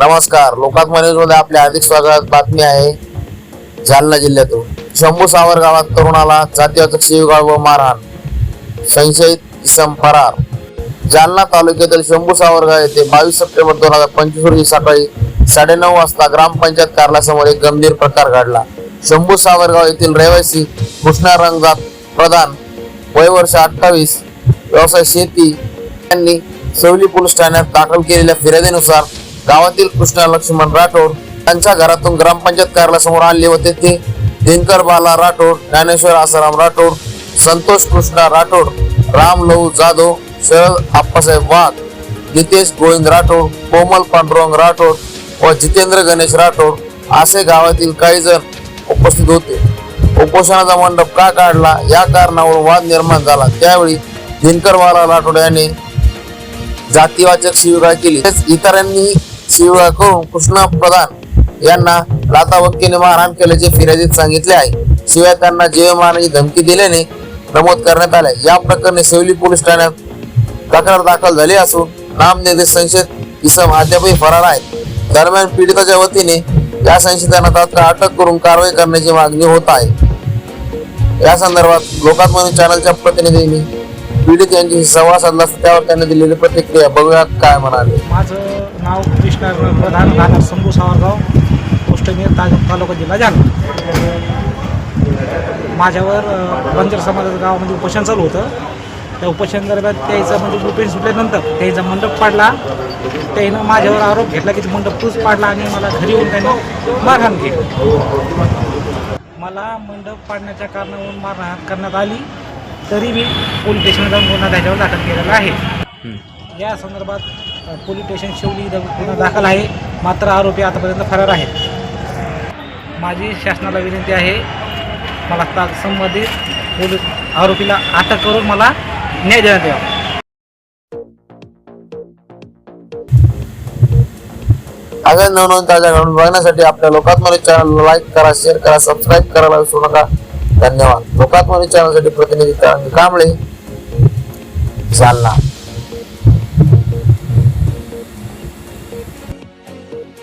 नमस्कार लोकात्म न्यूजमध्ये आपले हार्दिक स्वागत बातमी आहे जालना जिल्ह्यातून. शंभू सावर गावात तरुणाला जातीवाचक शिवगाळ व मारहाण संशयित इसम फरार. जालना तालुक्यातील शंभू सावरगाव येथे बावीस सप्टेंबर दोन हजार पंचवीस रोजी सकाळी साडेनऊ वाजता ग्रामपंचायत कार्यालयासमोर एक गंभीर प्रकार घडला. शंभू सावरगाव येथील रहिवासी कृष्णा रंगजात प्रधान वय वर्ष अठ्ठावीस व्यवसाय शेती यांनी सवली पोलीस ठाण्यात दाखल केलेल्या फिर्यादीनुसार गावातील कृष्णा लक्ष्मण राठोड त्यांच्या घरातून ग्रामपंचायत कार्यालयासमोर आणले व तेथे दिनकर बाला राठोड ज्ञानेश्वर आसाराम राठोड संतोष कृष्णा राठोड राम लहू जाधव शरद आप्पासाहेब वाघ नितेश गोविंद राठोड कोमल पांडुरंग राठोड व जितेंद्र गणेश राठोड असे गावातील काही जण उपस्थित होते. उपोषणाचा मंडप का काढला या कारणावरून वाद निर्माण झाला. त्यावेळी दिनकरवाला राठोड यांनी जातीवाचक शिवगाळ केली. इतरांनी शिवाकडून कृष्णा प्रधान यांना लाता वक्कीने मारहाण केल्याचे फिर्यादीत सांगितले आहे. शिवाय त्यांना जीव मारण्याची धमकी दिल्याने प्रमोद करण्यात आले. या प्रकरणी सेवली पोलीस ठाण्यात तक्रार दाखल झाली असून नामनिर्देश संशयित इसम अद्यापही फरार आहेत. दरम्यान पीडिताच्या वतीने या संशयितांना तात्काळ अटक करून कारवाई करण्याची मागणी होत आहे. या संदर्भात लोकात्मनी चॅनलच्या प्रतिनिधींनी पीडित यांच्याशी संवाद साधला असता त्यावर त्यांनी दिलेली प्रतिक्रिया. बघूया काय म्हणाले. माझं नाव कृष्णा प्रधान राहणार शंभू सावरगाव पोस्ट मी तालुका जिल्हा जालना. माझ्यावर बंजर समाजाचं गावामध्ये म्हणजे उपोषण चालू होतं. त्या उपोषण दरम्यान त्याचं म्हणजे उपोषण सुटल्यानंतर त्याचा मंडप पाडला. त्यानं माझ्यावर आरोप घेतला की ते मंडप तूच पाडला आणि मला घरी येऊन त्याने मारहाण केली. मला मंडप पाडण्याच्या कारणावरून मारहाण करण्यात आली. तरी मी पोलीस स्टेशनला जाऊन गुन्हा त्याच्यावर दाखल केलेला आहे. या संदर्भात पोलीस स्टेशन शेवली इथं गुन्हा दाखल आहे. मात्र आरोपी आतापर्यंत फरार आहेत. माझी शासनाला विनंती आहे मला ता संबंधित पोलीस आरोपीला अटक करून मला न्याय देण्यात यावा. अगं नवनवीन ताज्या घडून बघण्यासाठी आपल्या लोकात्मनी चॅनल लाईक करा शेअर करा सबस्क्राईब करायला विसरू नका. धन्यवाद. लोकात्मनी चॅनलसाठी प्रतिनिधी कांबळे जालना